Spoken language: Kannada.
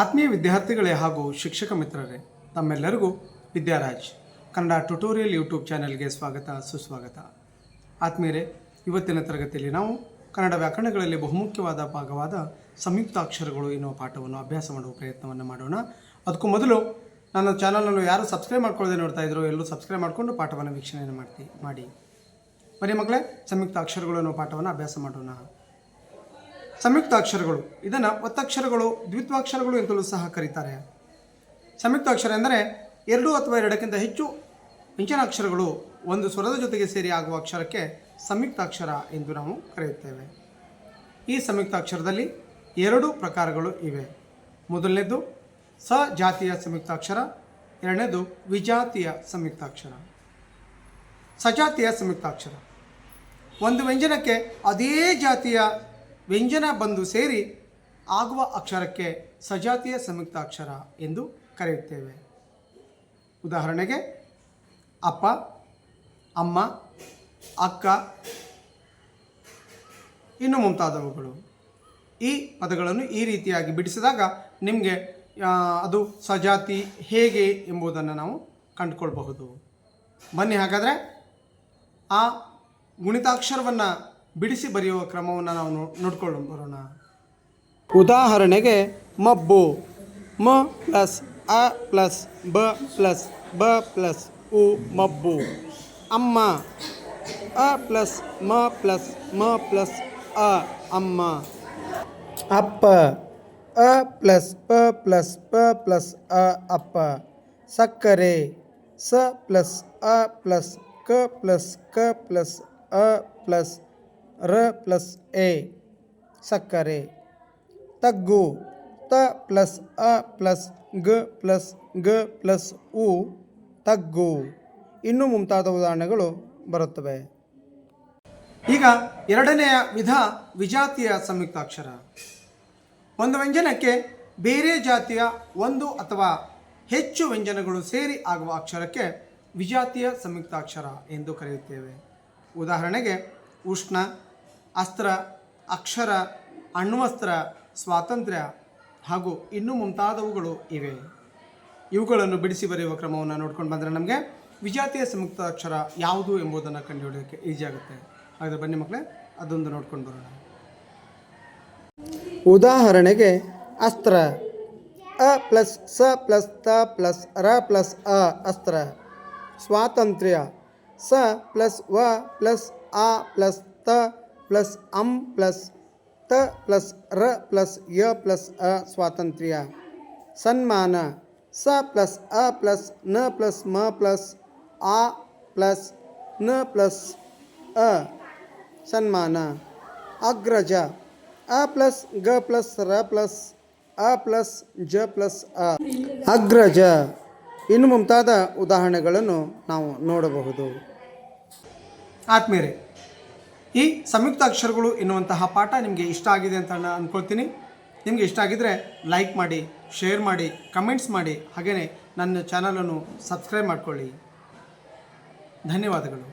ಆತ್ಮೀಯ ವಿದ್ಯಾರ್ಥಿಗಳೇ ಹಾಗೂ ಶಿಕ್ಷಕ ಮಿತ್ರರೇ, ತಮ್ಮೆಲ್ಲರಿಗೂ ವಿದ್ಯಾರಾಜ್ ಕನ್ನಡ ಟ್ಯುಟೋರಿಯಲ್ ಯೂಟ್ಯೂಬ್ ಚಾನೆಲ್ಗೆ ಸ್ವಾಗತ, ಸುಸ್ವಾಗತ. ಆತ್ಮೀಯರೇ, ಇವತ್ತಿನ ತರಗತಿಯಲ್ಲಿ ನಾವು ಕನ್ನಡ ವ್ಯಾಕರಣಗಳಲ್ಲಿ ಬಹುಮುಖ್ಯವಾದ ಭಾಗವಾದ ಸಂಯುಕ್ತಾಕ್ಷರಗಳು ಎನ್ನುವ ಪಾಠವನ್ನು ಅಭ್ಯಾಸ ಮಾಡುವ ಪ್ರಯತ್ನವನ್ನು ಮಾಡೋಣ. ಅದಕ್ಕೂ ಮೊದಲು ನನ್ನ ಚಾನಲನ್ನು ಯಾರು ಸಬ್ಸ್ಕ್ರೈಬ್ ಮಾಡ್ಕೊಳ್ಳದೆ ನೋಡ್ತಾ ಇದ್ರು ಎಲ್ಲರೂ ಸಬ್ಸ್ಕ್ರೈಬ್ ಮಾಡಿಕೊಂಡು ಪಾಠವನ್ನು ವೀಕ್ಷಣೆಯನ್ನು ಮಾಡ್ತಿ, ಮಾಡಿ. ಬನ್ನಿ ಮಕ್ಕಳೇ ಸಂಯುಕ್ತ ಅಕ್ಷರಗಳು ಅನ್ನೋ ಪಾಠವನ್ನು ಅಭ್ಯಾಸ ಮಾಡೋಣ. ಸಂಯುಕ್ತ ಅಕ್ಷರಗಳು ಇದನ್ನು ಒತ್ತಕ್ಷರಗಳು, ದ್ವಿತ್ವಾಕ್ಷರಗಳು ಎಂತಲೂ ಸಹ ಕರೀತಾರೆ. ಸಂಯುಕ್ತ ಅಕ್ಷರ ಎಂದರೆ ಎರಡು ಅಥವಾ ಎರಡಕ್ಕಿಂತ ಹೆಚ್ಚು ವ್ಯಂಜನಾಕ್ಷರಗಳು ಒಂದು ಸ್ವರದ ಜೊತೆಗೆ ಸೇರಿ ಆಗುವ ಅಕ್ಷರಕ್ಕೆ ಸಂಯುಕ್ತಾಕ್ಷರ ಎಂದು ನಾವು ಕರೆಯುತ್ತೇವೆ. ಈ ಸಂಯುಕ್ತಾಕ್ಷರದಲ್ಲಿ ಎರಡು ಪ್ರಕಾರಗಳು ಇವೆ. ಮೊದಲನೇದು ಸಜಾತಿಯ ಸಂಯುಕ್ತಾಕ್ಷರ, ಎರಡನೇದು ವಿಜಾತಿಯ ಸಂಯುಕ್ತಾಕ್ಷರ. ಸಜಾತಿಯ ಸಂಯುಕ್ತಾಕ್ಷರ. ಒಂದು ವ್ಯಂಜನಕ್ಕೆ ಅದೇ ಜಾತಿಯ ವ್ಯಂಜನ ಬಂದು ಸೇರಿ ಆಗುವ ಅಕ್ಷರಕ್ಕೆ ಸಜಾತಿಯ ಸಂಯುಕ್ತಾಕ್ಷರ ಎಂದು ಕರೆಯುತ್ತೇವೆ. ಉದಾಹರಣೆಗೆ, ಅಪ್ಪ, ಅಮ್ಮ, ಅಕ್ಕ, ಇನ್ನು ಮುಂತಾದವುಗಳು. ಈ ಪದಗಳನ್ನು ಈ ರೀತಿಯಾಗಿ ಬಿಡಿಸಿದಾಗ ನಿಮಗೆ ಅದು ಸಜಾತಿ ಹೇಗೆ ಎಂಬುದನ್ನು ನಾವು ಕಂಡುಕೊಳ್ಬಹುದು. ಬನ್ನಿ ಹಾಗಾದರೆ, ಆ ಗುಣಿತಾಕ್ಷರವನ್ನು ಬಿಡಿಸಿ ಬರೆಯುವ ಕ್ರಮವನ್ನು ನಾವು ನೋಡ್ಕೊಂಡು ಬರೋಣ. ಉದಾಹರಣೆಗೆ, ಮಬ್ಬು. ಮ ಪ್ಲಸ್ ಅ ಪ್ಲಸ್ ಬ ಪ್ಲಸ್ ಬ ಪ್ಲಸ್ ಉ ಮಬ್ಬು. ಅಮ್ಮ. ಅ ಪ್ಲಸ್ ಮ ಪ್ಲಸ್ ಮ ಪ್ಲಸ್ ಅ, ಅಮ್ಮ. ಅಪ್ಪ. ಅ ಪ್ಲಸ್ ಪ ಪ್ಲಸ್ ಪ ಪ್ಲಸ್ ಅ, ಅಪ್ಪ. ಸಕ್ಕರೆ. ಸ ಪ್ಲಸ್ ಅ ಪ್ಲಸ್ ಕ ಪ್ಲಸ್ ಕ ಪ್ಲಸ್ ಅ ಪ್ಲಸ್ ರ ಪ್ಲಸ್ ಎ, ಸಕ್ಕರೆ. ತಗ್ಗು, ತ ಪ್ಲಸ್ ಅ ಪ್ಲಸ್ ಗ ಪ್ಲಸ್ ಗ ಪ್ಲಸ್ ಉ, ತಗ್ಗು. ಇನ್ನೂ ಮುಂತಾದ ಉದಾಹರಣೆಗಳು ಬರುತ್ತವೆ. ಈಗ ಎರಡನೆಯ ವಿಧ ವಿಜಾತಿಯ ಸಂಯುಕ್ತಾಕ್ಷರ. ಒಂದು ವ್ಯಂಜನಕ್ಕೆ ಬೇರೆ ಜಾತಿಯ ಒಂದು ಅಥವಾ ಹೆಚ್ಚು ವ್ಯಂಜನಗಳು ಸೇರಿ ಆಗುವ ಅಕ್ಷರಕ್ಕೆ ವಿಜಾತಿಯ ಸಂಯುಕ್ತಾಕ್ಷರ ಎಂದು ಕರೆಯುತ್ತೇವೆ. ಉದಾಹರಣೆಗೆ ಉಷ್ಣ ಅಸ್ತ್ರ, ಅಕ್ಷರ, ಅಣ್ವಸ್ತ್ರ, ಸ್ವಾತಂತ್ರ್ಯ ಹಾಗೂ ಇನ್ನೂ ಮುಂತಾದವುಗಳು ಇವೆ. ಇವುಗಳನ್ನು ಬಿಡಿಸಿ ಬರೆಯುವ ಕ್ರಮವನ್ನು ನೋಡ್ಕೊಂಡು ಬಂದರೆ ನಮಗೆ ವಿಜಾತಿಯ ಸಂಯುಕ್ತಾಕ್ಷರ ಯಾವುದು ಎಂಬುದನ್ನು ಕಂಡುಹಿಡಿಯೋಕ್ಕೆ ಈಜಿ ಆಗುತ್ತೆ. ಹಾಗಾದರೆ ಬನ್ನಿ ಮಕ್ಕಳೇ, ಅದೊಂದು ನೋಡ್ಕೊಂಡು ಬರೋಣ. ಉದಾಹರಣೆಗೆ ಅಸ್ತ್ರ. ಅ ಪ್ಲಸ್ ಸ ಪ್ಲಸ್ ತ ಪ್ಲಸ್ ರ ಪ್ಲಸ್ ಅ ಅಸ್ತ್ರ. ಸ್ವಾತಂತ್ರ್ಯ. ಸ ಪ್ಲಸ್ ವ ಪ್ಲಸ್ ಆ ಪ್ಲಸ್ ತ ಪ್ಲಸ್ ಅಂ ಪ್ಲಸ್ ತ ಪ್ಲಸ್ ರ ಪ್ಲಸ್ ಯ ಪ್ಲಸ್ ಅ ಸ್ವಾತಂತ್ರ್ಯ. ಸನ್ಮಾನ. ಸ ಪ್ಲಸ್ ಅ ಪ್ಲಸ್ನ ಪ್ಲಸ್ ಮ ಪ್ಲಸ್ ಆ ಪ್ಲಸ್ನ ಪ್ಲಸ್ ಅ. ಸನ್ಮಾನ. ಅಗ್ರಜ. ಅ ಪ್ಲಸ್ ಗ ಪ್ಲಸ್ ರ ಪ್ಲಸ್ ಅ ಪ್ಲಸ್ ಜ ಪ್ಲಸ್ ಅ. ಅಗ್ರಜ. ಇನ್ನು ಮುಂತಾದ ಉದಾಹರಣೆಗಳನ್ನು ನಾವು ನೋಡಬಹುದು. ಆತ್ಮೀಯರೇ ಈ ಸಂಯುಕ್ತ ಅಕ್ಷರಗಳು ಎನ್ನುವಂತಹ ಪಾಠ ನಿಮಗೆ ಇಷ್ಟ ಆಗಿದೆ ಅಂತ ನಾನು ಅಂದ್ಕೊಳ್ತೀನಿ ನಿಮಗೆ ಇಷ್ಟ ಆಗಿದ್ದರೆ ಲೈಕ್ ಮಾಡಿ ಶೇರ್ ಮಾಡಿ ಕಮೆಂಟ್ಸ್ ಮಾಡಿ ಹಾಗೆಯೇ ನನ್ನ ಚಾನಲನ್ನು ಸಬ್ಸ್ಕ್ರೈಬ್ ಮಾಡಿಕೊಳ್ಳಿ. ಧನ್ಯವಾದಗಳು.